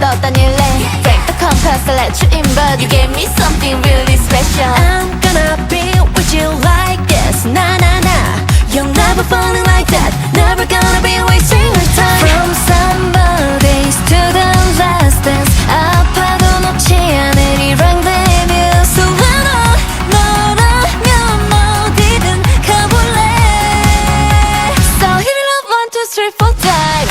떠다닐래 Break. The compass, let you in But you gave me something really special. I'm gonna be with you like this. Na na na. You're never falling like that. Never gonna be wasting your time. From summer days to the last dance. 아파도 녹지 않을 이랑 되며 So when I 너라면 어디든 가볼래 So hit it up, one, two, three, four, five.